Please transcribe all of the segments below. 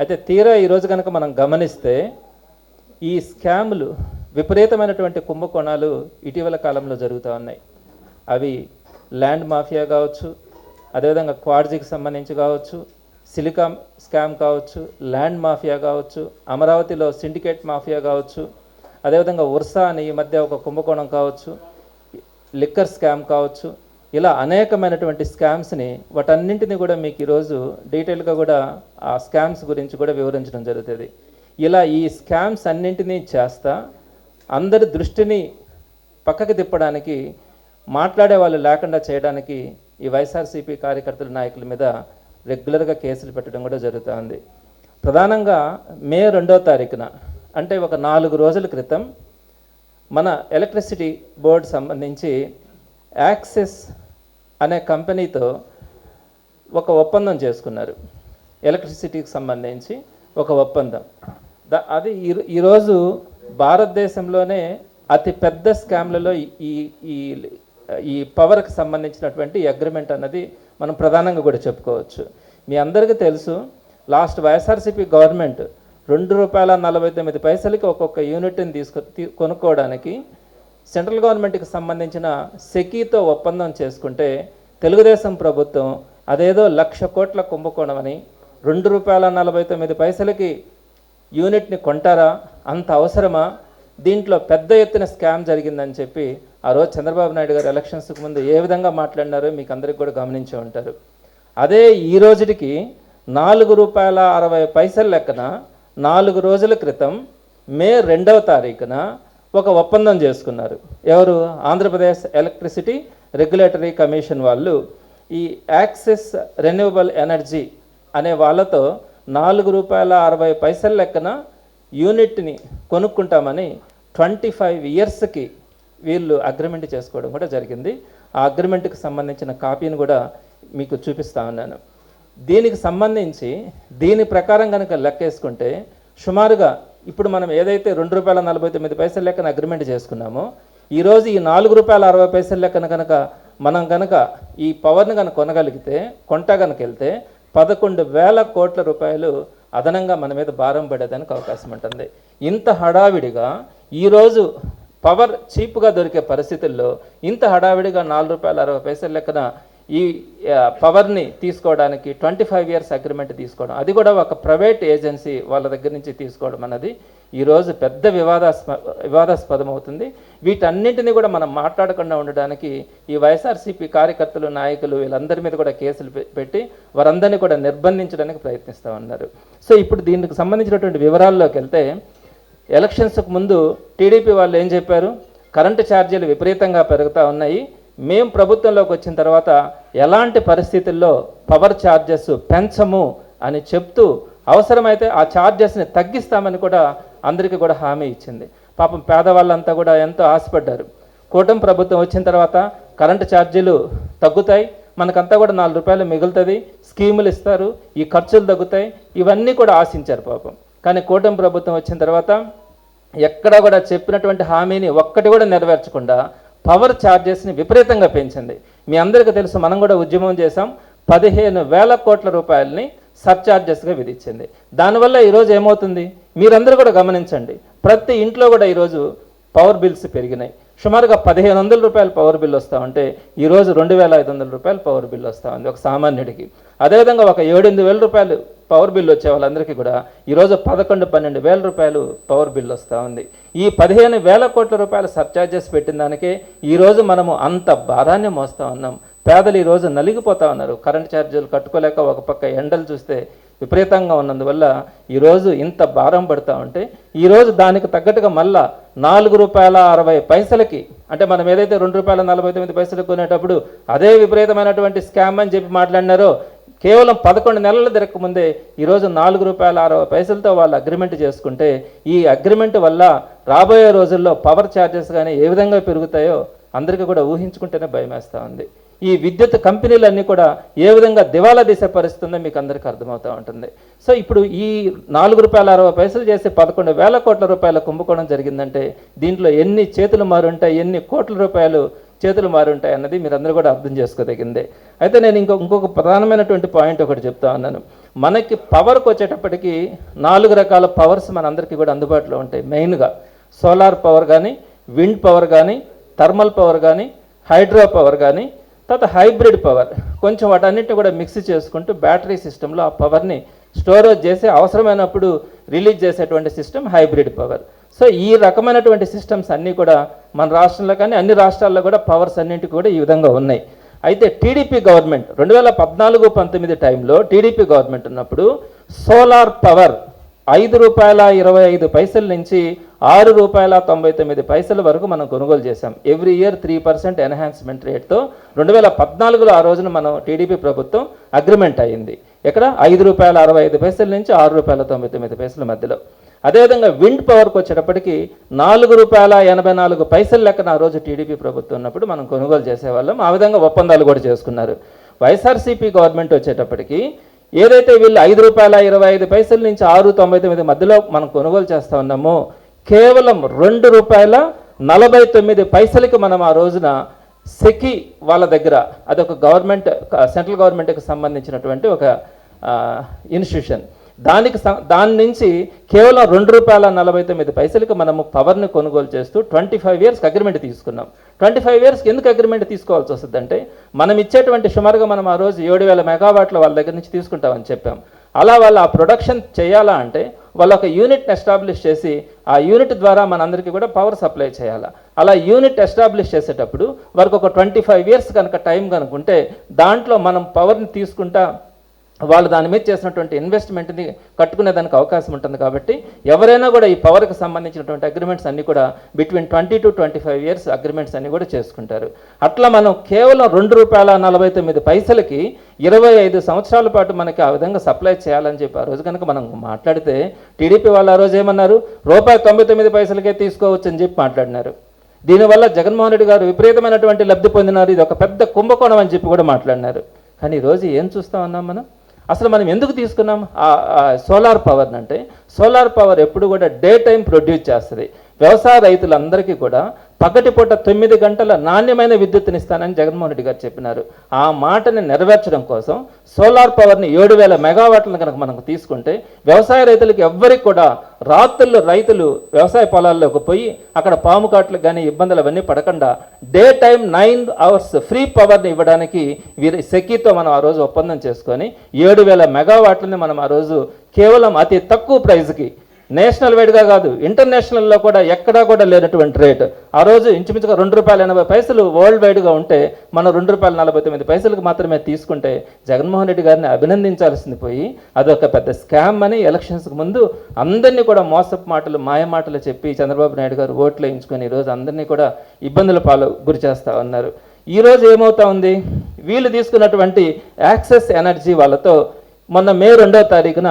అయితే తీరా ఈరోజు కనుక మనం గమనిస్తే ఈ స్కాములు విపరీతమైనటువంటి కుంభకోణాలు ఇటీవల కాలంలో జరుగుతూ ఉన్నాయి. అవి ల్యాండ్ మాఫియా కావచ్చు అదేవిధంగా క్వాడ్జీకి సంబంధించి కావచ్చు సిలికామ్ స్కామ్ కావచ్చు ల్యాండ్ మాఫియా కావచ్చు అమరావతిలో సిండికేట్ మాఫియా కావచ్చు అదేవిధంగా ఉర్సా అని ఈ మధ్య ఒక కుంభకోణం కావచ్చు లిక్కర్ స్కామ్ కావచ్చు ఇలా అనేకమైనటువంటి స్కామ్స్ని వాటన్నింటినీ కూడా మీకు ఈరోజు డీటెయిల్గా కూడా ఆ స్కామ్స్ గురించి కూడా వివరించడం జరుగుతుంది. ఇలా ఈ స్కామ్స్ అన్నింటినీ చేస్తా అందరి దృష్టిని పక్కకి తిప్పడానికి మాట్లాడే వాళ్ళు లేకుండా చేయడానికి ఈ వైఎస్ఆర్సీపీ కార్యకర్తల నాయకుల మీద రెగ్యులర్గా కేసులు పెట్టడం కూడా జరుగుతుంది. ప్రధానంగా మే రెండో తారీఖున అంటే ఒక నాలుగు రోజుల క్రితం మన ఎలక్ట్రిసిటీ బోర్డు సంబంధించి యాక్సెస్ అనే కంపెనీతో ఒక ఒప్పందం చేసుకున్నారు. ఎలక్ట్రిసిటీకి సంబంధించి ఒక ఒప్పందం. ద అది ఈ- ఈరోజు భారతదేశంలోనే అతి పెద్ద స్కామ్లలో ఈ ఈ ఈ పవర్కి సంబంధించినటువంటి అగ్రిమెంట్ అన్నది మనం ప్రధానంగా కూడా చెప్పుకోవచ్చు. మీ అందరికీ తెలుసు లాస్ట్ వైఎస్ఆర్సీపీ గవర్నమెంట్ రెండు రూపాయల నలభై తొమ్మిది పైసలకి ఒక్కొక్క యూనిట్ని తీసుకు తీ- కొనుక్కోవడానికి సెంట్రల్ గవర్నమెంట్కి సంబంధించిన సెకీతో ఒప్పందం చేసుకుంటే తెలుగుదేశం ప్రభుత్వం అదేదో లక్ష కోట్ల కుంభకోణం అని రెండు రూపాయల నలభై తొమ్మిది పైసలకి యూనిట్ని కొంటారా? అంత అవసరమా? దీంట్లో పెద్ద ఎత్తున స్కామ్ జరిగిందని చెప్పి ఆ రోజు చంద్రబాబు నాయుడు గారు ఎలక్షన్స్కి ముందు ఏ విధంగా మాట్లాడినారో మీకు అందరికి కూడా గమనించే ఉంటారు. అదే ఈ రోజుకి నాలుగు రూపాయల అరవై పైసల లెక్కన నాలుగు రోజుల క్రితం మే రెండవ తారీఖున ఒక ఒప్పందం చేసుకున్నారు. ఎవరు? ఆంధ్రప్రదేశ్ ఎలక్ట్రిసిటీ రెగ్యులేటరీ కమిషన్ వాళ్ళు. ఈ యాక్సెస్ రెన్యూవబుల్ ఎనర్జీ అనే వాళ్ళతో నాలుగు రూపాయల అరవై పైసల లెక్కన యూనిట్ని కొనుక్కుంటామని ట్వంటీ ఫైవ్ ఇయర్స్కి వీళ్ళు అగ్రిమెంట్ చేసుకోవడం కూడా జరిగింది. ఆ అగ్రిమెంట్కి సంబంధించిన కాపీని కూడా మీకు చూపిస్తా ఉన్నాను. దీనికి సంబంధించి దీని ప్రకారం కనుక లెక్కేసుకుంటే సుమారుగా ఇప్పుడు మనం ఏదైతే రెండు రూపాయల నలభై తొమ్మిది పైసల లెక్కన అగ్రిమెంట్ చేసుకున్నామో ఈరోజు ఈ నాలుగు రూపాయల అరవై పైసల లెక్కన కనుక మనం కనుక ఈ పవర్ని కనుక కొనగలిగితే కొంట కనుక వెళ్తే పదకొండు వేల కోట్ల రూపాయలు అదనంగా మన మీద భారం పడేదానికి అవకాశం ఉంటుంది. ఇంత హడావిడిగా ఈరోజు పవర్ చీప్గా దొరికే పరిస్థితుల్లో ఇంత హడావిడిగా నాలుగు రూపాయల అరవై పైసల లెక్కన ఈ పవర్ని తీసుకోవడానికి ట్వంటీ ఫైవ్ ఇయర్స్ అగ్రిమెంట్ తీసుకోవడం. అది కూడా ఒక ప్రైవేట్ ఏజెన్సీ వాళ్ళ దగ్గర నుంచి తీసుకోవడం అన్నది ఈరోజు పెద్ద వివాదాస్ప వివాదాస్పదం అవుతుంది. వీటన్నింటినీ కూడా మనం మాట్లాడకుండా ఉండడానికి ఈ వైఎస్ఆర్సీపీ కార్యకర్తలు నాయకులు వీళ్ళందరి మీద కూడా కేసులు పెట్టి వారందరినీ కూడా నిర్బంధించడానికి ప్రయత్నిస్తూ ఉన్నారు. సో ఇప్పుడు దీనికి సంబంధించినటువంటి వివరాల్లోకి వెళ్తే ఎలక్షన్స్కు ముందు టీడీపీ వాళ్ళు ఏం చెప్పారు? కరెంటు ఛార్జీలు విపరీతంగా పెరుగుతూ ఉన్నాయి. మేము ప్రభుత్వంలోకి వచ్చిన తర్వాత ఎలాంటి పరిస్థితుల్లో పవర్ ఛార్జెస్ పెంచము అని చెప్తూ అవసరమైతే ఆ ఛార్జెస్ని తగ్గిస్తామని కూడా అందరికీ కూడా హామీ ఇచ్చింది. పాపం పేదవాళ్ళంతా కూడా ఎంతో ఆశపడ్డారు. కూటమి ప్రభుత్వం వచ్చిన తర్వాత కరెంటు ఛార్జీలు తగ్గుతాయి. మనకంతా కూడా నాలుగు రూపాయలు మిగులుతుంది. స్కీములు ఇస్తారు. ఈ ఖర్చులు తగ్గుతాయి. ఇవన్నీ కూడా ఆశించారు పాపం. కానీ కూటమి ప్రభుత్వం వచ్చిన తర్వాత ఎక్కడ కూడా చెప్పినటువంటి హామీని ఒక్కటి కూడా నెరవేర్చకుండా పవర్ ఛార్జెస్ని విపరీతంగా పెంచింది. మీ అందరికీ తెలుసు మనం కూడా ఉద్యమం చేశాం. పదిహేను వేల కోట్ల రూపాయలని సర్ఛార్జెస్గా విధించింది. దానివల్ల ఈరోజు ఏమవుతుంది? మీరందరూ కూడా గమనించండి. ప్రతి ఇంట్లో కూడా ఈరోజు పవర్ బిల్స్ పెరిగినాయి. సుమారుగా పదిహేను వందల రూపాయలు పవర్ బిల్ వస్తూ ఉంటే ఈరోజు రెండు వేల ఐదు వందల రూపాయలు పవర్ బిల్ వస్తూ ఉంది ఒక సామాన్యుడికి. అదేవిధంగా ఒక ఏడెనిమిది వేల రూపాయలు పవర్ బిల్ వచ్చే వాళ్ళందరికీ కూడా ఈరోజు పదకొండు పన్నెండు వేల రూపాయలు పవర్ బిల్ వస్తూ ఉంది. ఈ పదిహేను వేల కోట్ల రూపాయల సర్చార్జెస్ పెట్టిన దానికే ఈరోజు మనము అంత భారాన్ని మోస్తూ ఉన్నాం. పేదలు ఈరోజు నలిగిపోతా ఉన్నారు. కరెంట్ ఛార్జీలు కట్టుకోలేక ఒక పక్క ఎండలు చూస్తే విపరీతంగా ఉన్నందువల్ల ఈరోజు ఇంత భారం పడుతూ ఉంటే ఈరోజు దానికి తగ్గట్టుగా మళ్ళా నాలుగు రూపాయల అరవై పైసలకి అంటే మనం ఏదైతే రెండు రూపాయల నలభై తొమ్మిది పైసలు కొనేటప్పుడు అదే విపరీతమైనటువంటి స్కామ్ అని చెప్పి మాట్లాడినారో కేవలం పదకొండు నెలలు తిరగకముందే ఈరోజు నాలుగు రూపాయల అరవై పైసలతో వాళ్ళు అగ్రిమెంట్ చేసుకుంటే ఈ అగ్రిమెంట్ వల్ల రాబోయే రోజుల్లో పవర్ ఛార్జెస్ కానీ ఏ విధంగా పెరుగుతాయో అందరికీ కూడా ఊహించుకుంటేనే భయమేస్తూ ఉంది. ఈ విద్యుత్ కంపెనీలన్నీ కూడా ఏ విధంగా దివాలా దిశ పరిస్తుందో మీకు అందరికీ అర్థమవుతూ ఉంటుంది. సో ఇప్పుడు ఈ నాలుగు రూపాయల అరవై పైసలు చేసి పదకొండు వేల కోట్ల రూపాయల కుంభకోణం జరిగిందంటే దీంట్లో ఎన్ని చేతులు మారుంటాయి ఎన్ని కోట్ల రూపాయలు చేతులు మారుంటాయి అన్నది మీరందరూ కూడా అర్థం చేసుకోదగిందే. అయితే నేను ఇంకో ఇంకొక ప్రధానమైనటువంటి పాయింట్ ఒకటి చెప్తా ఉన్నాను. మనకి పవర్కి వచ్చేటప్పటికి నాలుగు రకాల పవర్స్ మనందరికీ కూడా అందుబాటులో ఉంటాయి. మెయిన్గా సోలార్ పవర్ కానీ విండ్ పవర్ కానీ థర్మల్ పవర్ కానీ హైడ్రో పవర్ కానీ తర్వాత హైబ్రిడ్ పవర్ కొంచెం వాటన్నిటిని కూడా మిక్స్ చేసుకుంటూ బ్యాటరీ సిస్టంలో ఆ పవర్ని స్టోరేజ్ చేసి అవసరమైనప్పుడు రిలీజ్ చేసేటువంటి సిస్టమ్ హైబ్రిడ్ పవర్ సో ఈ రకమైనటువంటి సిస్టమ్స్ అన్నీ కూడా మన రాష్ట్రంలో కానీ అన్ని రాష్ట్రాల్లో కూడా పవర్స్ అన్నింటికి కూడా ఈ విధంగా ఉన్నాయి. అయితే టీడీపీ గవర్నమెంట్ రెండు వేల పద్నాలుగు పంతొమ్మిది టైంలో టీడీపీ గవర్నమెంట్ ఉన్నప్పుడు సోలార్ పవర్ ఐదు రూపాయల ఇరవై ఐదు పైసల నుంచి ఆరు రూపాయల తొంభై తొమ్మిది పైసల వరకు మనం కొనుగోలు చేశాం. Every year three percent enhancement రేట్తో రెండు వేల పద్నాలుగులో ఆ రోజున మనం టీడీపీ ప్రభుత్వం అగ్రిమెంట్ అయింది. ఇక్కడ ఐదు రూపాయల అరవై ఐదు పైసల నుంచి ఆరు రూపాయల తొంభై తొమ్మిది పైసల మధ్యలో. అదేవిధంగా విండ్ పవర్కి వచ్చేటప్పటికి నాలుగు రూపాయల ఎనభై నాలుగు పైసలు లెక్కన ఆ రోజు టీడీపీ ప్రభుత్వం ఉన్నప్పుడు మనం కొనుగోలు చేసేవాళ్ళం. ఆ విధంగా ఒప్పందాలు కూడా చేసుకున్నారు. వైఎస్ఆర్సీపీ గవర్నమెంట్ వచ్చేటప్పటికి ఏదైతే వీళ్ళు ఐదు రూపాయల ఇరవై ఐదు పైసల నుంచి ఆరు తొంభై తొమ్మిది మధ్యలో మనం కొనుగోలు చేస్తూ ఉన్నామో కేవలం రెండు రూపాయల నలభై తొమ్మిది పైసలకి మనం ఆ రోజున సెకి వాళ్ళ దగ్గర అదొక గవర్నమెంట్ సెంట్రల్ గవర్నమెంట్కి సంబంధించినటువంటి ఒక ఇన్స్టిట్యూషన్ దానికి దాని నుంచి కేవలం రెండు రూపాయల నలభై తొమ్మిది పైసలకు మనము పవర్ని కొనుగోలు చేస్తూ ట్వంటీ ఫైవ్ ఇయర్స్కి అగ్రిమెంట్ తీసుకున్నాం. ట్వంటీ ఫైవ్ ఇయర్స్కి ఎందుకు అగ్రిమెంట్ తీసుకోవాల్సి వస్తుందంటే మనం ఇచ్చేటువంటి సుమారుగా మనం ఆ రోజు ఏడు వేల మెగావాట్ల వాళ్ళ దగ్గర నుంచి తీసుకుంటామని చెప్పాం. అలా వాళ్ళు ఆ ప్రొడక్షన్ చేయాలా అంటే వాళ్ళు ఒక యూనిట్ని ఎస్టాబ్లిష్ చేసి ఆ యూనిట్ ద్వారా మనందరికీ కూడా పవర్ సప్లై చేయాలి? అలా యూనిట్ ఎస్టాబ్లిష్ చేసేటప్పుడు వారికి ఒక ట్వంటీ ఫైవ్ ఇయర్స్ కనుక టైం కనుకుంటే దాంట్లో మనం పవర్ని తీసుకుంటా వాళ్ళు దాని మీద చేసినటువంటి ఇన్వెస్ట్మెంట్ని కట్టుకునే దానికి అవకాశం ఉంటుంది కాబట్టి ఎవరైనా కూడా ఈ పవర్కి సంబంధించినటువంటి అగ్రిమెంట్స్ అన్నీ కూడా between twenty to twenty five years agreements అన్నీ కూడా చేసుకుంటారు. అట్లా మనం కేవలం రెండు రూపాయల నలభై తొమ్మిది పైసలకి ఇరవై ఐదు సంవత్సరాల పాటు మనకి ఆ విధంగా సప్లై చేయాలని చెప్పి ఆ రోజు కనుక మనం మాట్లాడితే టీడీపీ వాళ్ళు ఆ రోజు ఏమన్నారు? రూపాయి తొంభై తొమ్మిది పైసలకే తీసుకోవచ్చు అని చెప్పి మాట్లాడినారు. దీనివల్ల జగన్మోహన్ రెడ్డి గారు విపరీతమైనటువంటి లబ్ధి పొందినారు. ఇది ఒక పెద్ద కుంభకోణం అని చెప్పి కూడా మాట్లాడినారు. కానీ ఈరోజు ఏం చూస్తా ఉన్నాం మనం? అసలు మనం ఎందుకు తీసుకున్నాం? సోలార్ పవర్ని అంటే సోలార్ పవర్ ఎప్పుడు కూడా డే టైం ప్రొడ్యూస్ చేస్తుంది. వ్యవసాయ రైతులందరికీ కూడా పగటిపూట తొమ్మిది గంటల నాణ్యమైన విద్యుత్తునిస్తానని జగన్మోహన్ రెడ్డి గారు చెప్పినారు. ఆ మాటని నెరవేర్చడం కోసం సోలార్ పవర్ని ఏడు వేల మెగావాట్లను కనుక మనం తీసుకుంటే వ్యవసాయ రైతులకు ఎవ్వరికి కూడా రాత్రుల్లో రైతులు వ్యవసాయ పొలాల్లోకి పోయి అక్కడ పాము కాట్లకు కానీ ఇబ్బందులు అవన్నీ పడకుండా day time nine hours free పవర్ని ఇవ్వడానికి వీరి సెకీతో మనం ఆ రోజు ఒప్పందం చేసుకొని ఏడు వేల మెగావాట్లని మనం ఆ రోజు కేవలం అతి తక్కువ ప్రైజ్కి నేషనల్ వైడ్గా కాదు ఇంటర్నేషనల్లో కూడా ఎక్కడా కూడా లేనటువంటి రేటు. ఆ రోజు ఇంచుమించుగా రెండు రూపాయల ఎనభై పైసలు వరల్డ్ వైడ్గా ఉంటే మనం రెండు రూపాయల నలభై తొమ్మిది పైసలకు మాత్రమే తీసుకుంటే జగన్మోహన్ రెడ్డి గారిని అభినందించాల్సింది పోయి అదొక పెద్ద స్కామ్ అని ఎలక్షన్స్కి ముందు అందరినీ కూడా మోసపు మాటలు మాయ మాటలు చెప్పి చంద్రబాబు నాయుడు గారు ఓట్లు వేయించుకొని ఈరోజు అందరినీ కూడా ఇబ్బందుల పాలు గురి చేస్తా ఉన్నారు. ఈరోజు ఏమవుతా ఉంది? వీళ్ళు తీసుకున్నటువంటి యాక్సెస్ ఎనర్జీ వాళ్ళతో మొన్న మే రెండో తారీఖున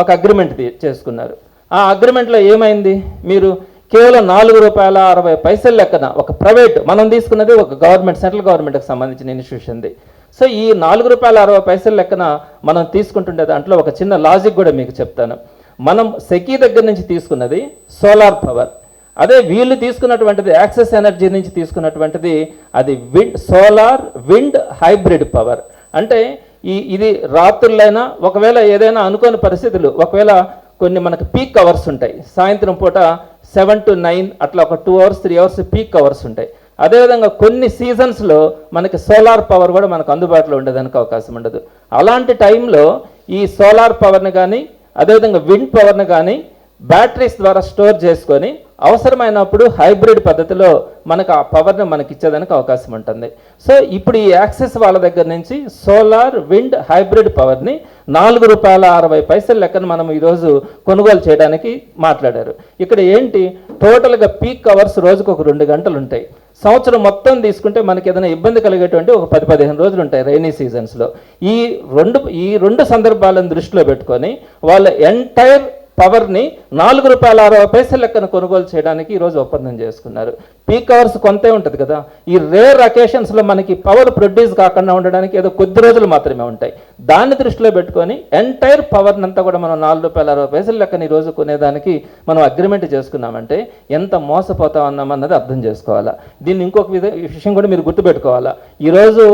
ఒక అగ్రిమెంట్ చేసుకున్నారు. ఆ అగ్రిమెంట్లో ఏమైంది? మీరు కేవలం నాలుగు రూపాయల అరవై పైసల లెక్కన ఒక ప్రైవేట్ మనం తీసుకున్నది ఒక గవర్నమెంట్ సెంట్రల్ గవర్నమెంట్కి సంబంధించిన ఇన్స్టిట్యూషన్ది. సో ఈ నాలుగు రూపాయల అరవై పైసల లెక్కన మనం తీసుకుంటుండే దాంట్లో ఒక చిన్న లాజిక్ కూడా మీకు చెప్తాను. మనం సెకీ దగ్గర నుంచి తీసుకున్నది సోలార్ పవర్. అదే వీళ్ళు తీసుకున్నటువంటిది యాక్సెస్ ఎనర్జీ నుంచి తీసుకున్నటువంటిది అది wind solar wind hybrid power. అంటే ఈ ఇది రాత్రులైనా ఒకవేళ ఏదైనా అనుకోని పరిస్థితులు ఒకవేళ కొన్ని మనకు పీక్ అవర్స్ ఉంటాయి. సాయంత్రం పూట సెవెన్ టు నైన్ అట్లా ఒక two hours three hours peak hours ఉంటాయి. అదేవిధంగా కొన్ని సీజన్స్లో మనకి సోలార్ పవర్ కూడా మనకు అందుబాటులో ఉండేదానికి అవకాశం ఉండదు. అలాంటి టైంలో ఈ సోలార్ పవర్ని కానీ అదేవిధంగా విండ్ పవర్ని కానీ బ్యాటరీస్ ద్వారా స్టోర్ చేసుకొని అవసరమైనప్పుడు హైబ్రిడ్ పద్ధతిలో మనకు ఆ పవర్ని మనకి ఇచ్చేదానికి అవకాశం ఉంటుంది. సో ఇప్పుడు ఈ యాక్సెస్ వాళ్ళ దగ్గర నుంచి సోలార్ విండ్ హైబ్రిడ్ పవర్ని నాలుగు రూపాయల అరవై పైసల లెక్కన మనం ఈరోజు కొనుగోలు చేయడానికి మాట్లాడారు. ఇక్కడ ఏంటి? టోటల్గా పీక్ అవర్స్ రోజుకు ఒక రెండు గంటలు ఉంటాయి సంవత్సరం మొత్తం తీసుకుంటే మనకి ఏదైనా ఇబ్బంది కలిగేటువంటి ఒక పది పదిహేను రోజులు ఉంటాయి రైనీ సీజన్స్లో. ఈ రెండు ఈ రెండు సందర్భాలను దృష్టిలో పెట్టుకొని వాళ్ళ ఎంటైర్ పవర్ని నాలుగు రూపాయల అరవై పైసల లెక్కన కొనుగోలు చేయడానికి ఈరోజు ఒప్పందం చేసుకున్నారు. పీక్ అవర్స్ కొంతే ఉంటుంది కదా. ఈ రేర్ అకేషన్స్లో మనకి పవర్ ప్రొడ్యూస్ కాకుండా ఉండడానికి ఏదో కొద్ది రోజులు మాత్రమే ఉంటాయి. దాన్ని దృష్టిలో పెట్టుకొని ఎంటైర్ పవర్ని అంతా కూడా మనం నాలుగు రూపాయల అరవై పైసల లెక్కన ఈరోజు రోజు కొనేదానికి మనం అగ్రిమెంట్ చేసుకున్నామంటే ఎంత మోసపోతా అన్నది అర్థం చేసుకోవాలా. దీన్ని ఇంకొక విధ విషయం కూడా మీరు గుర్తుపెట్టుకోవాలా. ఈరోజు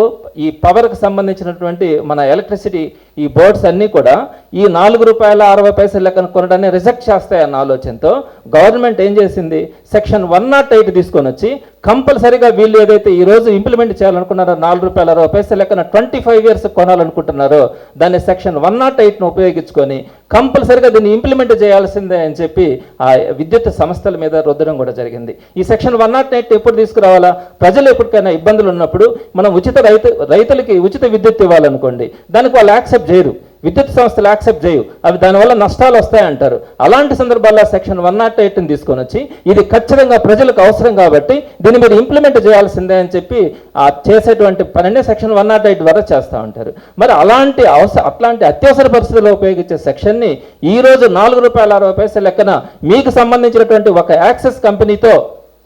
ఈ పవర్కి సంబంధించినటువంటి మన ఎలక్ట్రిసిటీ ఈ బోర్డ్స్ అన్నీ కూడా ఈ నాలుగు రూపాయల అరవై పైసల లెక్కన దాన్ని రిజెక్ట్ చేస్తాయన్న ఆలోచనతో గవర్నమెంట్ ఏం చేసింది? సెక్షన్ వన్ నాట్ ఎయిట్ తీసుకొని వచ్చి కంపల్సరీగా వీళ్ళు ఏదైతే ఈ రోజు ఇంప్లిమెంట్ చేయాలనుకున్నారో నాలుగు రూపాయల అరవై లెక్కన ట్వంటీ ఫైవ్ ఇయర్స్ కొనాలనుకుంటున్నారో దాన్ని సెక్షన్ వన్ నాట్ ఎయిట్ను ఉపయోగించుకొని కంపల్సరీగా దీన్ని ఇంప్లిమెంట్ చేయాల్సిందే అని చెప్పి ఆ విద్యుత్ సంస్థల మీద రుద్దడం కూడా జరిగింది. ఈ సెక్షన్ వన్ నాట్ ఎయిట్ ఎప్పుడు తీసుకురావాలా? ప్రజలు ఎప్పటికైనా ఇబ్బందులు ఉన్నప్పుడు మనం ఉచిత రైతు రైతులకి ఉచిత విద్యుత్ ఇవ్వాలనుకోండి దానికి వాళ్ళు యాక్సెప్ట్ చేయరు. విద్యుత్ సంస్థలు యాక్సెప్ట్ చేయవు అవి దానివల్ల నష్టాలు వస్తాయంటారు. అలాంటి సందర్భాల్లో సెక్షన్ వన్ నాట్ ఎయిట్ని తీసుకొని వచ్చి ఇది ఖచ్చితంగా ప్రజలకు అవసరం కాబట్టి దీన్ని మీరు ఇంప్లిమెంట్ చేయాల్సిందే అని చెప్పి ఆ చేసేటువంటి పనినే సెక్షన్ వన్ నాట్ ఎయిట్ ద్వారా చేస్తూ ఉంటారు. మరి అలాంటి అవసర అట్లాంటి అత్యవసర పరిస్థితుల్లో ఉపయోగించే సెక్షన్ని ఈ రోజు నాలుగు రూపాయల అరవై పైసల లెక్కన మీకు సంబంధించినటువంటి ఒక యాక్సెస్ కంపెనీతో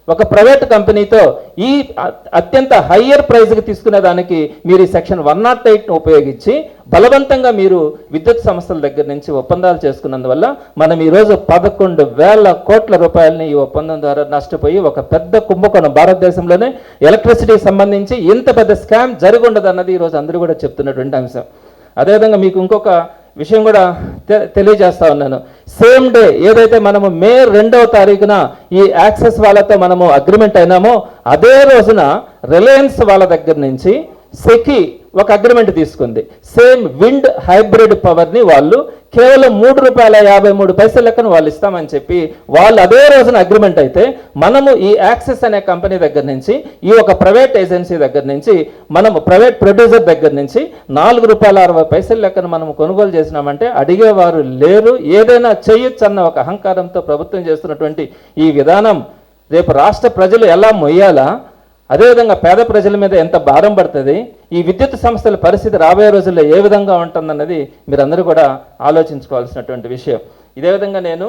ఒక ప్రైవేట్ కంపెనీతో ఈ అత్యంత హయ్యర్ ప్రైజ్కి తీసుకునే దానికి మీరు ఈ సెక్షన్ వన్ నాట్ ఎయిట్ను ఉపయోగించి బలవంతంగా మీరు విద్యుత్ సంస్థల దగ్గర నుంచి ఒప్పందాలు చేసుకున్నందువల్ల మనం ఈరోజు పదకొండు వేల కోట్ల రూపాయలని ఈ ఒప్పందం ద్వారా నష్టపోయి ఒక పెద్ద కుంభకోణం భారతదేశంలోనే ఎలక్ట్రిసిటీకి సంబంధించి ఇంత పెద్ద స్కామ్ జరిగి ఉండదు అన్నది ఈరోజు అందరూ కూడా చెప్తున్నటువంటి అంశం. అదేవిధంగా మీకు ఇంకొక విషయం కూడా తె- తెలియజేస్తా ఉన్నాను. సేమ్ డే ఏదైతే మనము మే రెండవ తారీఖున ఈ యాక్సెస్ వాళ్ళతో మనము అగ్రిమెంట్ అయినామో అదే రోజున రిలయన్స్ వాళ్ళ దగ్గర నుంచి సెకి ఒక అగ్రిమెంట్ తీసుకుంది. సేమ్ విండ్ హైబ్రిడ్ పవర్ని వాళ్ళు కేవలం మూడు రూపాయల యాభై మూడు పైసల లెక్కన వాళ్ళు ఇస్తామని చెప్పి వాళ్ళు అదే రోజున అగ్రిమెంట్ అయితే మనము ఈ యాక్సెస్ అనే కంపెనీ దగ్గర నుంచి ఈ ఒక ప్రైవేట్ ఏజెన్సీ దగ్గర నుంచి మనము ప్రైవేట్ ప్రొడ్యూసర్ దగ్గర నుంచి నాలుగు రూపాయల అరవై పైసల లెక్కన మనం కొనుగోలు చేసినామంటే అడిగేవారు లేరు. ఏదైనా చేయొచ్చు అన్న ఒక అహంకారంతో ప్రభుత్వం చేస్తున్నటువంటి ఈ విధానం రేపు రాష్ట్ర ప్రజలు ఎలా మొయ్యాలా? అదేవిధంగా పేద ప్రజల మీద ఎంత భారం పడుతుంది ఈ విద్యుత్ సంస్థల పరిస్థితి రాబోయే రోజుల్లో ఏ విధంగా ఉంటుందన్నది మీరందరూ కూడా ఆలోచించుకోవాల్సినటువంటి విషయం. ఇదే విధంగా నేను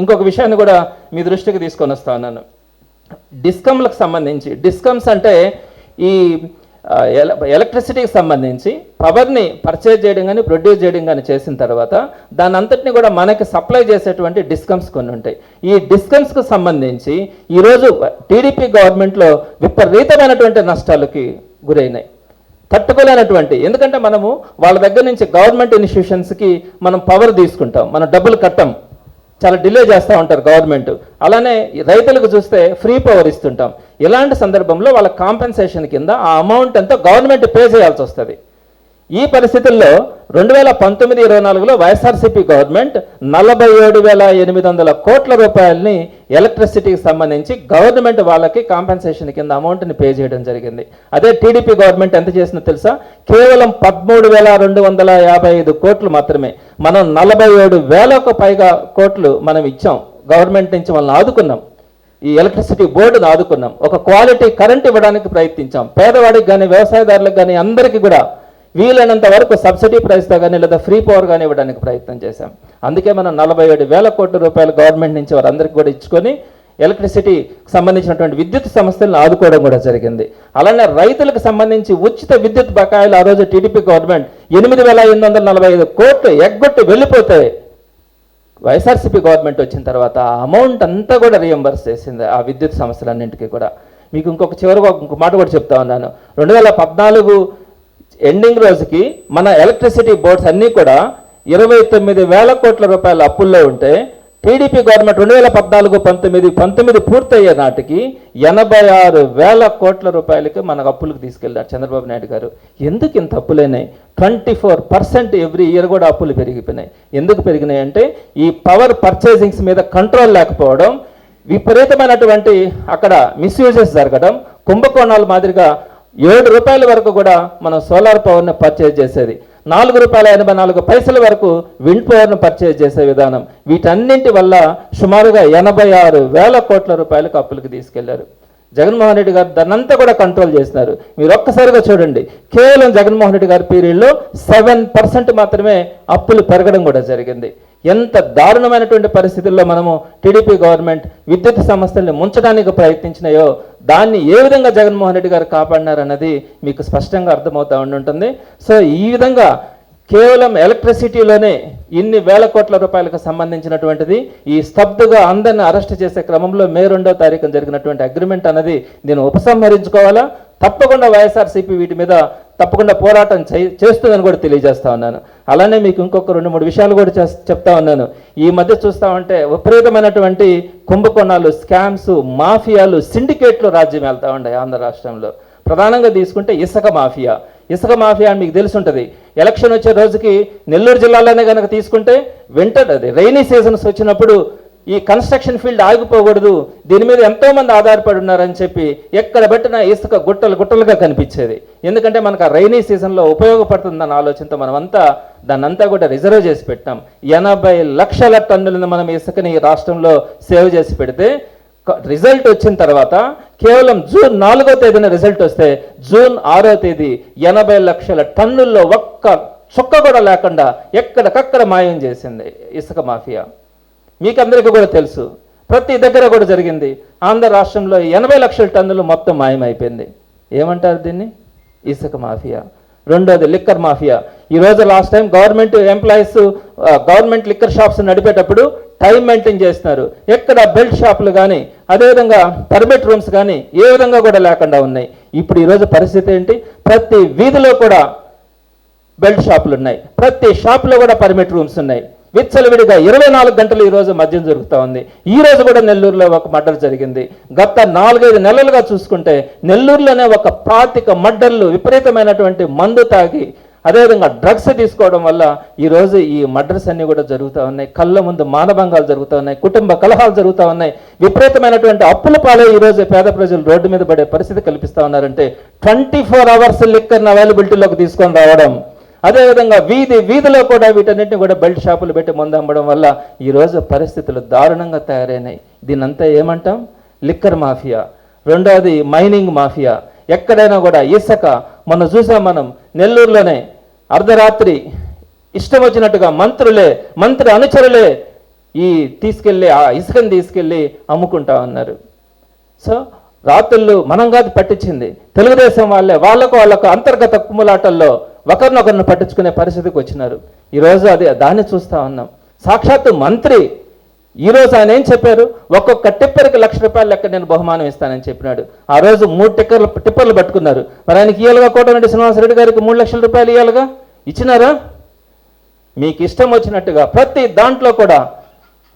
ఇంకొక విషయాన్ని కూడా మీ దృష్టికి తీసుకొని వస్తా ఉన్నాను. డిస్కమ్లకు సంబంధించి డిస్కమ్స్ అంటే ఈ ఎలక్ట్రిసిటీకి సంబంధించి పవర్ని పర్చేజ్ చేయడం కానీ ప్రొడ్యూస్ చేయడం కానీ చేసిన తర్వాత దాని అంతటిని కూడా మనకి సప్లై చేసేటువంటి డిస్కమ్స్ కొన్ని ఉంటాయి. ఈ డిస్కమ్స్కు సంబంధించి ఈరోజు టీడీపీ గవర్నమెంట్లో విపరీతమైనటువంటి నష్టాలకి గురైనాయి. తట్టుకోలేనటువంటి ఎందుకంటే మనము వాళ్ళ దగ్గర నుంచి గవర్నమెంట్ ఇన్స్టిట్యూషన్స్కి మనం పవర్ తీసుకుంటాం మనం డబ్బులు కట్టం. చాలా డిలే చేస్తూ ఉంటారు గవర్నమెంట్. అలానే రైతులకు చూస్తే ఫ్రీ పవర్ ఇస్తుంటాం. ఇలాంటి సందర్భంలో వాళ్ళ కాంపెన్సేషన్ కింద ఆ అమౌంట్ ఎంతో గవర్నమెంట్ పే చేయాల్సి వస్తుంది. ఈ పరిస్థితుల్లో రెండు వేల పంతొమ్మిది ఇరవై నాలుగులో వైఎస్ఆర్సీపీ గవర్నమెంట్ నలభై ఏడు వేల ఎనిమిది వందల కోట్ల రూపాయలని ఎలక్ట్రిసిటీకి సంబంధించి గవర్నమెంట్ వాళ్ళకి కాంపెన్సేషన్ కింద అమౌంట్ని పే చేయడం జరిగింది. అదే టీడీపీ గవర్నమెంట్ ఎంత చేసిందో తెలుసా? కేవలం పదమూడు వేల రెండు వందల యాభై ఐదు కోట్లు మాత్రమే. మనం నలభై ఏడు వేలకు పైగా కోట్లు మనం ఇచ్చాం. గవర్నమెంట్ నుంచి వాళ్ళని ఆదుకున్నాం. ఈ ఎలక్ట్రిసిటీ బోర్డును ఆదుకున్నాం. ఒక క్వాలిటీ కరెంట్ ఇవ్వడానికి ప్రయత్నించాం. పేదవాడికి కానీ వ్యవసాయదారులకు కానీ అందరికీ కూడా వీలైనంత వరకు సబ్సిడీ ప్రైస్తో కానీ లేదా ఫ్రీ పవర్ కానీ ఇవ్వడానికి ప్రయత్నం చేశాం. అందుకే మనం నలభై ఏడు వేల కోట్ల రూపాయలు గవర్నమెంట్ నుంచి వారందరికీ కూడా ఇచ్చుకొని ఎలక్ట్రిసిటీ సంబంధించినటువంటి విద్యుత్ సంస్థలను ఆదుకోవడం కూడా జరిగింది. అలానే రైతులకు సంబంధించి ఉచిత విద్యుత్ బకాయిలు ఆ రోజు టీడీపీ గవర్నమెంట్ ఎనిమిది వేల ఎనిమిది వందల నలభై ఐదు కోట్లు ఎగ్గొట్టి వెళ్ళిపోతాయి వైఎస్ఆర్సీపీ గవర్నమెంట్ వచ్చిన తర్వాత ఆ అమౌంట్ అంతా కూడా రియంబర్స్ చేసింది ఆ విద్యుత్ సంస్థలన్నింటికీ కూడా. మీకు ఇంకొక చివరిగా ఇంకొక మాట కూడా చెప్తా ఉన్నాను. రెండు వేల పద్నాలుగు ఎండింగ్ రోజుకి మన ఎలక్ట్రిసిటీ బోర్డ్స్ అన్నీ కూడా ఇరవై తొమ్మిది వేల కోట్ల రూపాయల అప్పుల్లో ఉంటే టీడీపీ గవర్నమెంట్ రెండు వేల పద్నాలుగు పంతొమ్మిది పంతొమ్మిది పూర్తయ్యే నాటికి ఎనభై ఆరు వేల కోట్ల రూపాయలకి మన అప్పులకు తీసుకెళ్ళారు చంద్రబాబు నాయుడు గారు. ఎందుకు ఇంత అప్పులైనాయి twenty four percent every year కూడా అప్పులు పెరిగిపోయినాయి. ఎందుకు పెరిగినాయి అంటే ఈ పవర్ పర్చేసింగ్స్ మీద కంట్రోల్ లేకపోవడం విపరీతమైనటువంటి అక్కడ మిస్యూజెస్ జరగడం కుంభకోణాల మాదిరిగా ఏడు రూపాయల వరకు కూడా మనం సోలార్ పవర్ని పర్చేజ్ చేసేది. నాలుగు రూపాయల ఎనభై నాలుగు పైసల వరకు విండ్ పవర్ను పర్చేజ్ చేసే విధానం. వీటన్నింటి వల్ల సుమారుగా ఎనభై ఆరు వేల కోట్ల రూపాయలకు అప్పులకు తీసుకెళ్ళారు. జగన్మోహన్ రెడ్డి గారు దాన్నంతా కూడా కంట్రోల్ చేసినారు మీరు ఒక్కసారిగా చూడండి. కేవలం జగన్మోహన్ రెడ్డి గారి పీరియడ్లో సెవెన్ పర్సెంట్ మాత్రమే అప్పులు పెరగడం కూడా జరిగింది. ఎంత దారుణమైనటువంటి పరిస్థితుల్లో మనము టీడీపీ గవర్నమెంట్ విద్యుత్ సంస్థల్ని ముంచడానికి ప్రయత్నించినాయో దాన్ని ఏ విధంగా జగన్మోహన్ రెడ్డి గారు కాపాడినారన్నది మీకు స్పష్టంగా అర్థమవుతా ఉంటుంది సో ఈ విధంగా కేవలం ఎలక్ట్రిసిటీలోనే ఇన్ని వేల కోట్ల రూపాయలకు సంబంధించినటువంటిది ఈ స్తబ్దుగా అందరిని అరెస్ట్ చేసే క్రమంలో మే రెండో తారీఖున జరిగినటువంటి అగ్రిమెంట్ అన్నది నేను ఉపసంహరించుకోవాలా? తప్పకుండా వైఎస్ఆర్సీపీ వీటి మీద తప్పకుండా పోరాటం చే- చేస్తుందని కూడా తెలియజేస్తా ఉన్నాను. అలానే మీకు ఇంకొక రెండు మూడు విషయాలు కూడా చెప్తా ఉన్నాను. ఈ మధ్య చూస్తా ఉంటే విపరీతమైనటువంటి కుంభకోణాలు స్కామ్స్ మాఫియాలు సిండికేట్లు రాజ్యం వెళ్తూ ఉన్నాయి ఆంధ్ర రాష్ట్రంలో. ప్రధానంగా తీసుకుంటే ఇసుక మాఫియా. ఇసుక మాఫియా అని మీకు తెలిసి ఉంటుంది ఎలక్షన్ వచ్చే రోజుకి నెల్లూరు జిల్లాలోనే కనుక తీసుకుంటే వెంటనే అది రైనీ సీజన్స్ వచ్చినప్పుడు ఈ కన్స్ట్రక్షన్ ఫీల్డ్ ఆగిపోకూడదు. దీని మీద ఎంతోమంది ఆధారపడి ఉన్నారని చెప్పి ఎక్కడ పెట్టినా ఇసుక గుట్టలు గుట్టలుగా కనిపించేది. ఎందుకంటే మనకు ఆ రైనీ సీజన్లో ఉపయోగపడుతుందన్న ఆలోచనతో మనమంతా దాన్నంతా దాన్ని అంతా కూడా రిజర్వ్ చేసి పెట్టాం. ఎనభై లక్షల టన్నులను మనం ఇసుకని ఈ రాష్ట్రంలో సేవ్ చేసి పెడితే రిజల్ట్ వచ్చిన తర్వాత కేవలం జూన్ నాలుగో తేదీన రిజల్ట్ వస్తే జూన్ ఆరో తేదీ ఎనభై లక్షల టన్నుల్లో ఒక్క చుక్క కూడా లేకుండా ఎక్కడికక్కడ మాయం చేసింది ఇసుక మాఫియా. మీకందరికీ కూడా తెలుసు. ప్రతి దగ్గర కూడా జరిగింది. ఆంధ్ర రాష్ట్రంలో ఎనభై లక్షల టన్నులు మొత్తం మాయమైపోయింది. ఏమంటారు దీన్ని? ఇసుక మాఫియా. రెండోది లిక్కర్ మాఫియా. ఈ రోజు last time government employees government liquor shops నడిపేటప్పుడు టైం మెయింటైన్ చేస్తున్నారు. ఎక్కడ బెల్ట్ షాపులు కానీ అదేవిధంగా పర్మిట్ రూమ్స్ కానీ ఏ విధంగా కూడా లేకుండా ఉన్నాయి. ఇప్పుడు ఈరోజు పరిస్థితి ఏంటి? ప్రతి వీధిలో కూడా బెల్ట్ షాపులు ఉన్నాయి. ప్రతి షాపులో కూడా పర్మిట్ రూమ్స్ ఉన్నాయి. విచ్చలవిడిగా ఇరవై నాలుగు గంటలు ఈ రోజు మద్యం జరుగుతూ ఉంది. ఈ రోజు కూడా నెల్లూరులో ఒక మర్డర్ జరిగింది. గత నాలుగైదు నెలలుగా చూసుకుంటే నెల్లూరులోనే ఒక పాతిక మర్డర్లు విపరీతమైనటువంటి మందు తాగి అదేవిధంగా డ్రగ్స్ తీసుకోవడం వల్ల ఈరోజు ఈ మర్డర్స్ అన్నీ కూడా జరుగుతూ ఉన్నాయి. కళ్ళ ముందు మానభంగాలు జరుగుతూ ఉన్నాయి. కుటుంబ కలహాలు జరుగుతూ ఉన్నాయి. విపరీతమైనటువంటి అప్పుల పాలే ఈ రోజు పేద ప్రజలు రోడ్డు మీద పడే పరిస్థితి కల్పిస్తా ఉన్నారంటే ట్వంటీ ఫోర్ అవర్స్ లిక్కర్ని అవైలబిలిటీలోకి తీసుకొని రావడం అదేవిధంగా వీధి వీధిలో కూడా వీటన్నిటిని కూడా బెల్ట్ షాపులు పెట్టి మందు అమ్మడం వల్ల ఈ రోజు పరిస్థితులు దారుణంగా తయారైనాయి. దీనంతా ఏమంటాం? Liquor mafia. రెండవది మైనింగ్ మాఫియా. ఎక్కడైనా కూడా ఇసుక. మనం చూసాం మనం నెల్లూరులోనే అర్ధరాత్రి ఇష్టం వచ్చినట్టుగా మంత్రులే మంత్రి అనుచరులే ఈ తీసుకెళ్ళి ఆ ఇసుకని తీసుకెళ్ళి అమ్ముకుంటా ఉన్నారు. సో రాత్రులు మనం కాదు పట్టించింది. తెలుగుదేశం వాళ్ళే వాళ్ళకు వాళ్ళకు అంతర్గత కుమ్ములాటల్లో ఒకరినొకరిని పట్టించుకునే పరిస్థితికి వచ్చినారు. ఈరోజు అది దాన్ని చూస్తా ఉన్నాం. సాక్షాత్తు మంత్రి ఈరోజు ఆయన ఏం చెప్పారు? ఒక్కొక్క టిప్పర్కి లక్ష రూపాయలు లెక్క నేను బహుమానం ఇస్తానని చెప్పినాడు. ఆ రోజు మూడు టిక్కర్లు టిప్పర్లు పట్టుకున్నారు. మరి ఆయనకి ఇయ్యాలిగా? కోటరెడ్డి శ్రీనివాసరెడ్డి గారికి మూడు లక్షల రూపాయలు ఇవ్వాలిగా ఇచ్చినారా? మీకు ఇష్టం వచ్చినట్టుగా ప్రతి దాంట్లో కూడా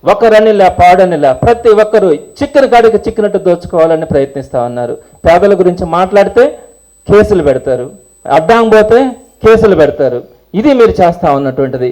ఒకరనిలా పాడనిలా ప్రతి ఒక్కరు చిక్కని కాడికి చిక్కినట్టు దోచుకోవాలని ప్రయత్నిస్తా ఉన్నారు. పేదల గురించి మాట్లాడితే కేసులు పెడతారు. అర్థం పోతే కేసులు పెడతారు. ఇది మీరు చేస్తా ఉన్నటువంటిది.